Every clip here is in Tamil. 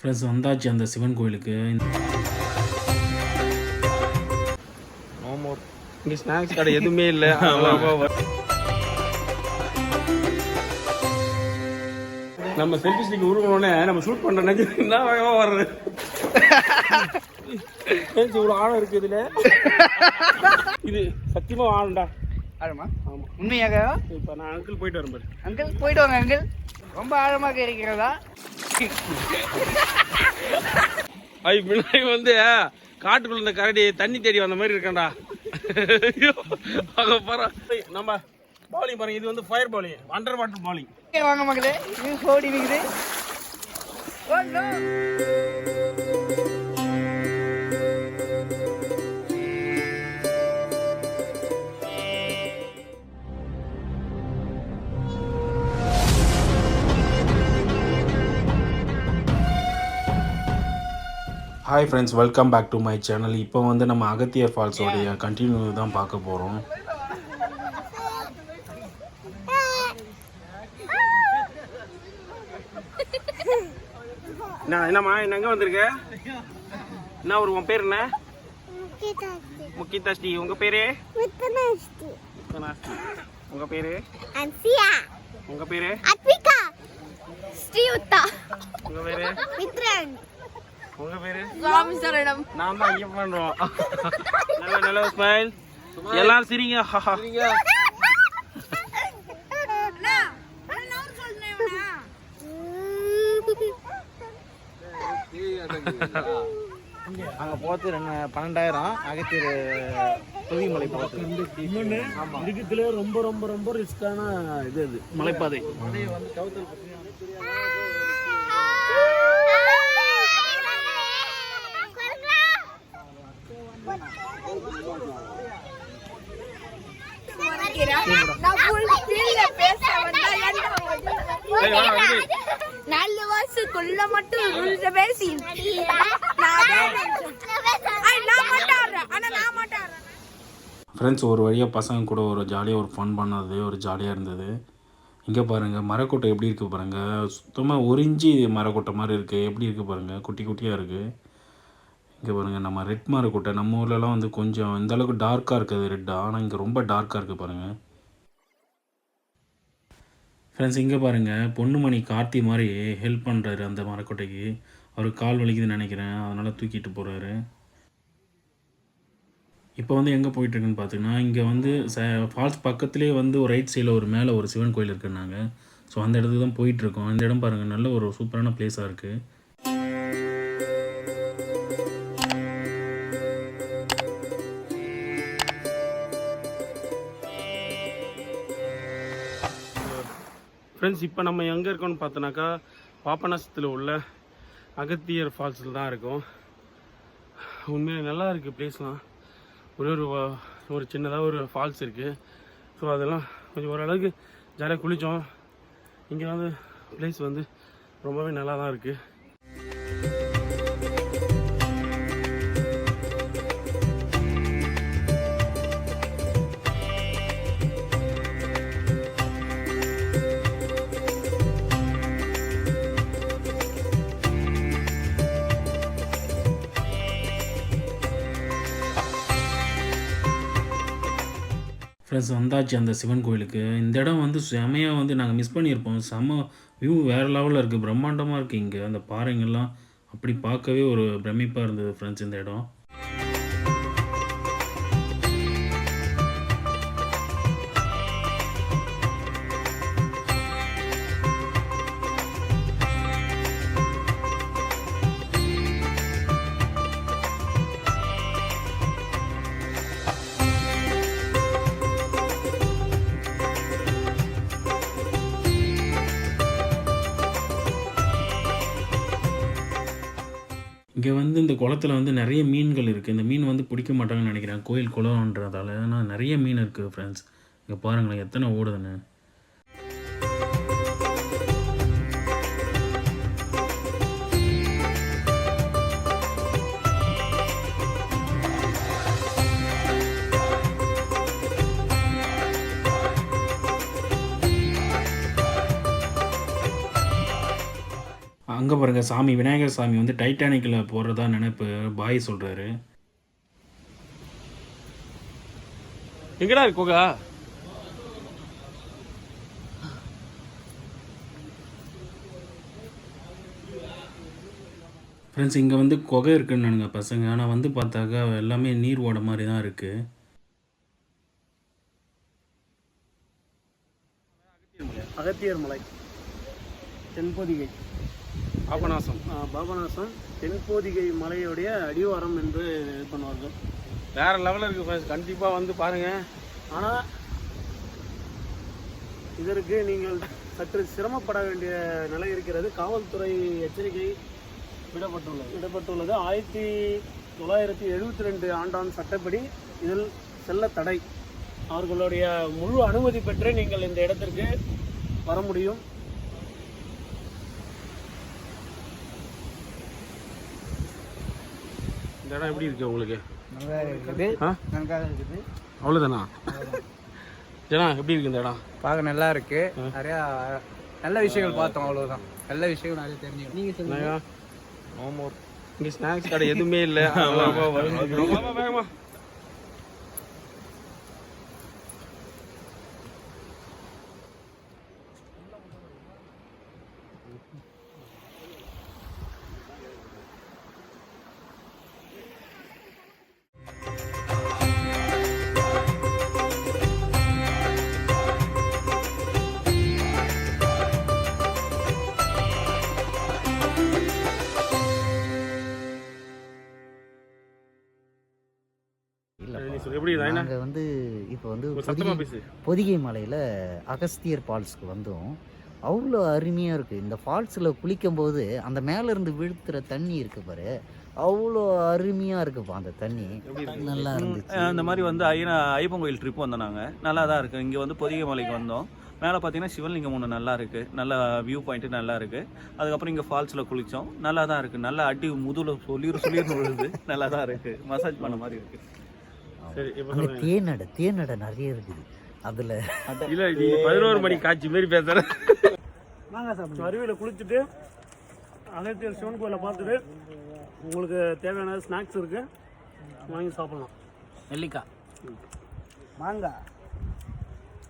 ஃப்ரெண்ட்ஸ் வந்தாச்சு அந்த சிவன் கோயிலுக்கு. இங்கே ஸ்நாக்ஸ் கடை எதுவுமே இல்லை. நம்ம செல்ஃபி ஸ்டிக் உருவனோடனே நம்ம ஷூட் பண்ற நினைச்சு என்ன வேகமா வர்றது? இவ்வளோ ஆழம் இருக்கு இதுல. இது சத்தியமா ஆழம்டா. ஆழமா? ஆமா. உண்மையாக இப்போ நான் அங்கிள் போயிட்டு வரேன் பாரு. அங்கிள் போயிட்டு வாங்க அங்கிள் ரொம்ப ஆழமாக இருக்கிறதா? ஐ முன்னாடி வந்து காட்டுக்குள்ள இந்த கரடி தண்ணி தேடி வந்த மாதிரி இருக்கண்டா அங்க பாரு. நம்ம பவுலிங் பாருங்க இது வந்து fire bowling under water bowling வாங்க மகளே இது ஓடி நிக்குது hi friends welcome back to my channel இப்போ வந்து நம்ம அகத்தியர் ஃபால்ஸோடைய கண்டினியூ தான் பார்க்க போகிறோம் என்ன என்னம்மா என்ன எங்க வந்திருக்க? என்ன ஒரு உன் பேர் என்ன? முக்கிதா ஸ்ரீ உங்க பேரு? முத்தனாஸ்ரீ. உங்க பேரு? அன்சியா. உங்க பேரு? அத்விகா. ஸ்ரீயுத்தா. உங்க பேரு? மித்ரன். உங்க பேரு? சுவாமி சரணம் நான் தான் பண்றோம். நல்ல நல்ல ஸ்மைல் எல்லாரும் சிரிங்க. ஹஹா. அங்கே போகிறது ரெண்டு பன்னெண்டாயிரம். அகத்தியர் தொழில்மலை போகிறது இதுக்குல ரொம்ப ரொம்ப ரொம்ப ரிஸ்கான இது அது மலைப்பாதை ஏய், வா, வந்து. நல்ல வயசுக்குள்ள மட்டும் ரூல்ஸ் பேசி நான் நான் மட்டும் ஆடுறேன் ஆனா நான் மட்டும் ஆடுறேன். ஃப்ரெண்ட்ஸ் ஒரு வழியாக பசங்க கூட ஒரு ஜாலியாக ஒரு ஃபன் பண்ணது ஒரு ஜாலியாக இருந்தது. இங்கே பாருங்கள் மரக்கொட்டை எப்படி இருக்குது பாருங்கள் சுத்தமாக உறிஞ்சி மரக்கொட்டை மாதிரி இருக்குது எப்படி இருக்குது பாருங்கள் குட்டி குட்டியாக இருக்குது இங்கே பாருங்கள் நம்ம ரெட் மரக்கொட்டை நம்ம ஊர்லலாம் வந்து கொஞ்சம் இந்த அளவுக்கு டார்க்காக இருக்குது ரெட்டாக ஆனால் இங்கே ரொம்ப டார்க்காக இருக்குது பாருங்கள் ஃப்ரெண்ட்ஸ் இங்கே பாருங்கள் பொண்ணுமணி கார்த்தி மாதிரி ஹெல்ப் பண்ணுறாரு அந்த மரக்கொட்டைக்கு. அவருக்கு கால் வலிக்குதுன்னு நினைக்கிறேன். அதனால் தூக்கிட்டு போகிறாரு இப்போ வந்து எங்கே போயிட்டுருக்குன்னு பார்த்தீங்கன்னா இங்கே வந்து ச ஃபால்ஸ் பக்கத்துலேயே வந்து ஒரு ரைட் சைடில் ஒரு மேலே ஒரு சிவன் கோயில் இருக்குன்னாங்க. ஸோ அந்த இடத்துக்கு தான் போயிட்டுருக்கோம். இந்த இடம் பாருங்கள் நல்ல ஒரு சூப்பரான பிளேஸாக இருக்குது ஃப்ரெண்ட்ஸ் இப்போ நம்ம எங்கே இருக்கோம்னு பார்த்தோன்னாக்கா பாபநாசத்தில் உள்ள அகத்தியர் ஃபால்ஸில் தான் இருக்கும். உண்மையாக நல்லா இருக்குது ப்ளேஸ்லாம் ஒரே ஒரு ஒரு சின்னதாக ஒரு ஃபால்ஸ் இருக்குது ஸோ அதெல்லாம் கொஞ்சம் ஓரளவுக்கு ஜாலியாக குளித்தோம் இங்கே வந்து ப்ளேஸ் வந்து ரொம்பவே நல்லா தான் இருக்குது ஃப்ரெண்ட்ஸ் வந்தாச்சு அந்த சிவன் கோயிலுக்கு. இந்த இடம் வந்து செமையாக வந்து நாங்கள் மிஸ் பண்ணியிருப்போம். செம வியூ வேறு லெவலில் இருக்குது பிரம்மாண்டமாக இருக்குது இங்கே. அந்த பாறைங்கள்லாம் அப்படி பார்க்கவே ஒரு பிரமிப்பாக இருந்தது ஃப்ரெண்ட்ஸ் இந்த இடம். இங்கே வந்து இந்த குளத்துல வந்து நிறைய மீன்கள் இருக்குது இந்த மீன் வந்து பிடிக்க மாட்டாங்கன்னு நினைக்கிறேன். கோயில் குளம்ன்றதால. ஆனால் நிறைய மீன் இருக்குது ஃப்ரெண்ட்ஸ் இங்கே பாருங்களேன் எத்தனை ஓடுதுன்னு. அங்கே பாருங்கள் சாமி விநாயகர் சாமி வந்து டைட்டானிக்கில் போகிறதா நினைப்பு. பாய் சொல்கிறாரு எங்கடா இருக்கு குகை? ஃப்ரெண்ட்ஸ் இங்கே வந்து குகை இருக்குன்னு பசங்க. ஆனால் வந்து பார்த்தாக்கா எல்லாமே நீர் ஓட மாதிரி தான் இருக்குது அகத்தியர் மலை. தென்பொதிகை. பாபநாசம். பாபநாசம் தென்பொதிகை மலையுடைய அடிவாரம் என்று இது பண்ணுவார்கள். வேற லெவலில் இருக்கு ஃப்ரெண்ட்ஸ் கண்டிப்பாக வந்து பாருங்க. ஆனால் இதற்கு நீங்கள் சற்று சிரமப்பட வேண்டிய நிலை இருக்கிறது. காவல்துறை எச்சரிக்கை விடப்பட்டுள்ளது. விடப்பட்டுள்ளது. ஆயிரத்தி தொள்ளாயிரத்தி எழுபத்தி ரெண்டு ஆண்டான் சட்டப்படி இதில் செல்ல தடை. அவர்களுடைய முழு அனுமதி பெற்று நீங்கள் இந்த இடத்திற்கு வர முடியும். இந்த இடம் எப்படி இருக்கு உங்களுக்கு? நல்லா இருக்குது. ஆ? நன்றாக இருக்குது. அவ்வளோதானா ஜனா எப்படி இருக்கு இந்த இடம்? பார்க்க நல்லா இருக்கு. நிறையா நல்ல விஷயங்கள் பார்த்தோம் அவ்வளவுதான். நல்ல விஷயங்கள் நிறைய தெரிஞ்சுக்கணும் நீங்க என்னங்க? இங்கே ஸ்நாக்ஸ் கடை எதுவுமே இல்லை. வேகமா வேகமா. என்ன? நாங்கள் வந்து இப்போ வந்து பொதிகை மலையில் அகஸ்தியர் ஃபால்ஸ்க்கு வந்தோம். அவ்வளோ அருமையாக இருக்குது இந்த ஃபால்ஸில் குளிக்கும்போது அந்த மேலேருந்து விழுத்துற தண்ணி இருக்கு பாரு. அவ்வளோ அருமையாக இருக்குப்பா அந்த தண்ணி. நல்லா இருந்துச்சு. அந்த மாதிரி வந்து ஐயனா ஐயப்பன் கோயில் ட்ரிப் வந்தோம் நாங்கள் நல்லா தான் இருக்குது இங்கே வந்து பொதிகை மலைக்கு வந்தோம். மேலே பார்த்தீங்கன்னா சிவலிங்கம் ஒன்று நல்லா இருக்குது நல்ல வியூ பாயிண்ட்டு நல்லா இருக்குது அதுக்கப்புறம் இங்கே ஃபால்ஸில் குளித்தோம் நல்லா தான் இருக்குது நல்லா அடி முதுல சொல்லிரு சொல்லிரு விழுது. நல்லா தான் இருக்குது மசாஜ் பண்ண மாதிரி இருக்குது சரி இப்போ தேனடை தேனடை நிறைய இருக்குது. அதில் இல்ல நீ பதினோரு மணி காட்சி மாதிரி பேசுற. அருவியில் குளிச்சுட்டு அகத்தியர் சிவன் கோயிலை பார்த்துட்டு உங்களுக்கு தேவையான ஸ்நாக்ஸ் இருக்கு. வாங்கி சாப்பிடலாம். நெல்லிக்காய். மாங்காய்.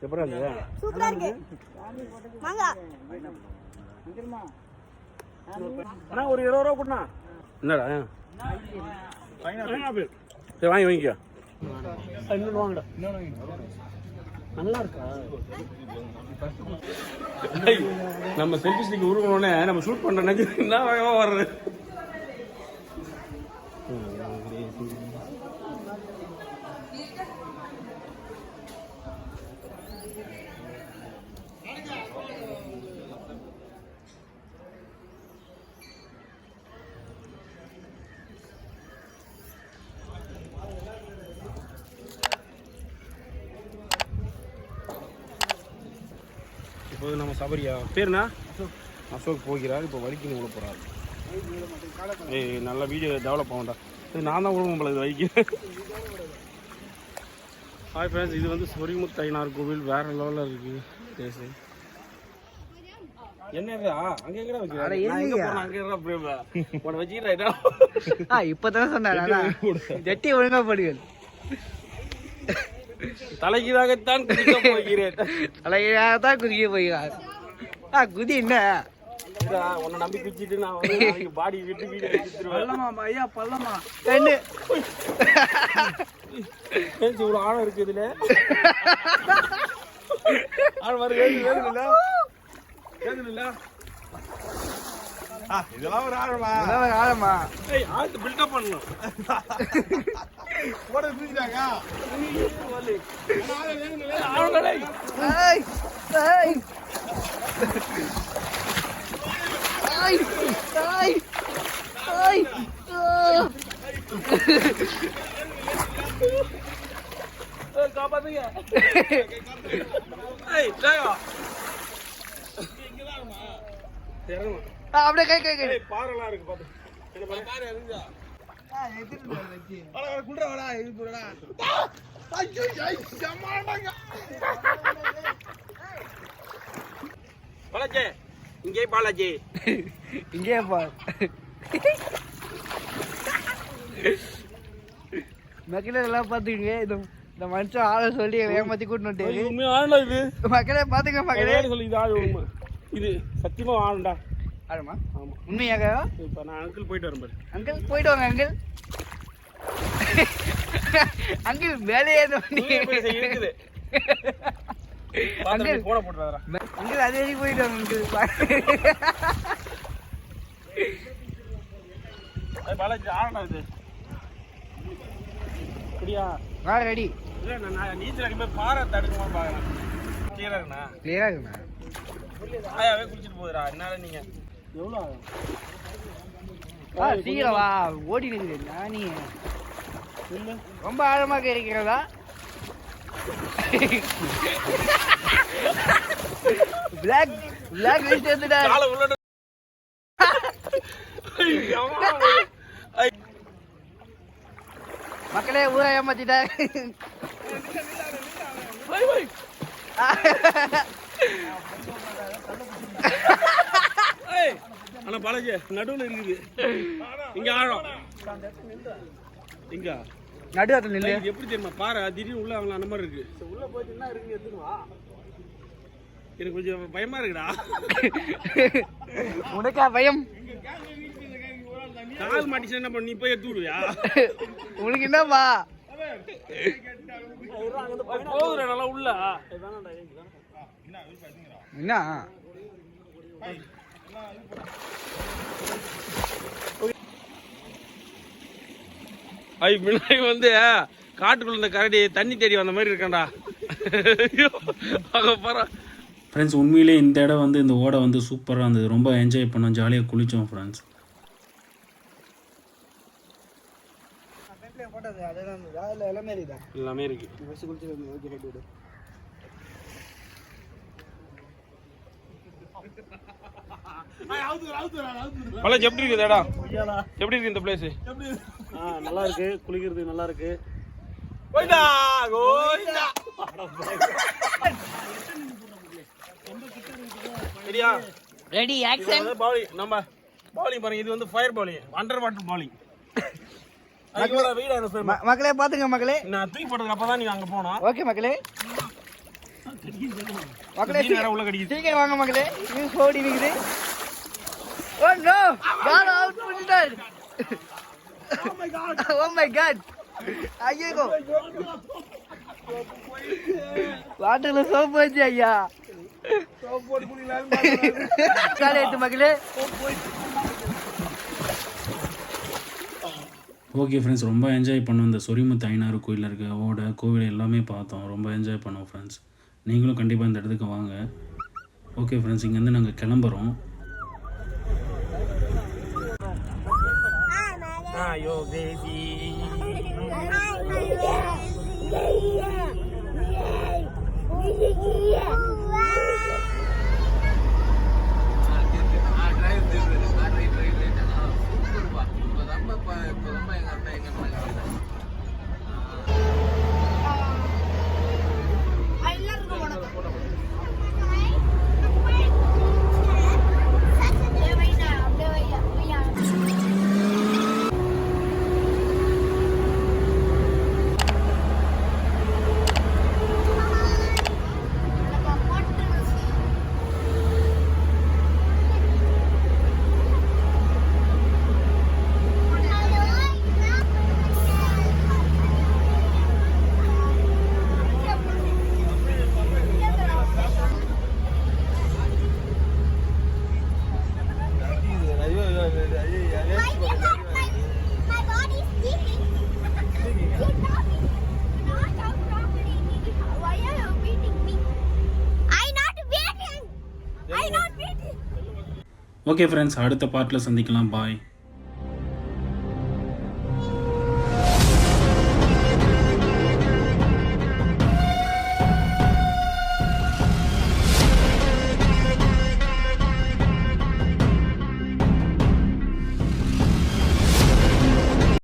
எப்படி இருக்கு? சூப்பரா இருக்கு. வாங்க அண்ணா ஒரு இருபது ரூபா கொடுண்ணா. என்னடா? சரி வாங்கி வாங்கிக்கோ. இன்னொன்று வாங்கடா. நல்லா இருக்கா நம்ம செல்ஃபி ஸ்டிக் உருவனோடனே நம்ம ஷூட் பண்ணுற நினைச்சு என்ன வேகமா வர்றது? இப்போது நம்ம சபரியா. பேருண்ணா? அசோக். போகிறார் இப்போ வலிக்கு விழ போகிறார் ஏய் நல்ல வீடியோ டெவலப் ஆகும்டா. இது நான் தான் போல இது வலிக்கு. ஹாய் ஃப்ரெண்ட்ஸ் இது வந்து சொரிமுத்து ஐனார் கோவில் வேற லெவலில் இருக்கு. பேசு இப்பதான் சொன்னேன் ஜட்டி ஒழுங்கா போடுங்கள். தலைகீழாகத்தான் குதிக்க போகிறேன். தான் குதிக்க போய்கிறார் ஆ குதி என்ன? உன்னை நம்பி குச்சிட்டு நான் பாடி விட்டு வீடு ஐயா பள்ளமா ரெண்டு. இவ்வளோ ஆழம் இருக்கு இதுல. ஆழம் வர வேணும் வேணும் இல்ல வேணும் இல்ல இதெல்லாம் ஒரு ஆழமா? ஆழமா ஏய் ஆழ்த்து பில்டப் பண்ணணும். காப்பாத்துங்க அப்படியே கை கை கை. பாறைலாம் இருக்கு பாத்து. பாரு? வளச்சே இங்கே பாலாஜி. இங்கே பா. மக்களே எல்லாம் பார்த்துக்கங்க. இந்த இந்த மனுஷன் ஆளை சொல்லி ஏமாத்தி இது மக்களே பார்த்துங்க மக்களே. சொல்லி இது ஆளு உண்மை. இது சத்தியமா ஆளுடா ஆமா. உண்மையாக? இப்போ நான் அங்கிள் போயிட்டு வரேன் பாரு. அங்கிள் போயிட்டு வாங்க அங்கிள் அங்கிள் வேலையே இருக்குது அங்கிள் போன போட்டுறாரா அங்கிள் அதே போயிட்டு வாங்க அங்கிள் பாலாஜி ஆளுடா இது. அப்படியா? வா ரெடி இல்ல நான் நீச்சல் அடிக்கும்போது பாறை தடுக்குமான்னு பாக்குறேன். கீழே இருக்குண்ணா? கிளியரா இருக்குண்ணா. ஆயாவே குளிச்சுட்டு போகுதுடா. என்னால நீங்க எவ்வளோ வா சீக்கிரம் வா ஓடி இருக்குது நானி ரொம்ப ஆழமாக இருக்கிறதா? பிளாக் பிளாக் லிஸ்ட் உள்ள மக்களே ஊரை ஏமாத்திட்டாரு ஆனா பாலாஜி நடுவுல இருக்குது. இங்க ஆழம். இங்க. நடுவாத்துல நில்லு. இது எப்படி தெரியுமா? பாரு திடீர்னு உள்ள அவங்க அந்த மாதிரி இருக்கு. உள்ள போயிட்டு இருக்கு எனக்கு கொஞ்சம் பயமா இருக்குடா. உனக்கா பயம்? கால் மாட்டிச்சு என்ன பண்ண? நீ போய் எடுத்து விடுவியா? உனக்கு என்னப்பா? நல்லா உள்ள. என்ன? ஐ முன்னாடி வந்து காட்டுக்குள்ள இந்த கரடி தண்ணி தேடி வந்த மாதிரி இருக்கான்டா. ஃப்ரெண்ட்ஸ் உண்மையிலே இந்த இடம் வந்து இந்த ஓடை வந்து சூப்பராக இருந்தது. ரொம்ப என்ஜாய் பண்ணோம். ஜாலியாக குளித்தோம் ஃப்ரெண்ட்ஸ் எல்லாமே இருக்கு. பாலாஜி எப்படி இருக்குது இடம் எப்படி இருக்கு இந்த பிளேஸ் ஆ நல்லா இருக்கு. குளிக்கிறது நல்லா இருக்கு. போயிட்டா கோயிந்தா சரியா ரெடி. நம்ம பவுலிங் பாருங்க. இது வந்து fire bowling under water bowling. மக்களே பாத்துங்க மக்களே. நான் தூக்கி போட்டதுக்கு அப்பதான் நீங்க அங்க போனோம் ஓகே மக்களே. மக்களே உள்ள கடிக்குது. சீக்கிரம் வாங்க மக்களே. நியூஸ் ஓடி நிக்குது ஓ நோ பால் அவுட் பண்ணிட்டார் ஓ மை காட் ஐயோ வாட்டர்ல சோப்பு வச்சு ஐயா. எடுத்து மக்களே ஓகே ஃப்ரெண்ட்ஸ் ரொம்ப என்ஜாய் பண்ணோம். இந்த சொரிமுத்து ஐநாறு கோயிலில் இருக்க ஓடை கோவில் எல்லாமே பார்த்தோம். ரொம்ப என்ஜாய் பண்ணோம் ஃப்ரெண்ட்ஸ் நீங்களும் கண்டிப்பாக இந்த இடத்துக்கு வாங்க. ஓகே ஃப்ரெண்ட்ஸ் இங்கேருந்து நாங்கள் கிளம்புறோம். Tayo, Yeah, yeah, yeah. Okay friends அடுத்த பார்ட்டில் சந்திக்கலாம். பாய்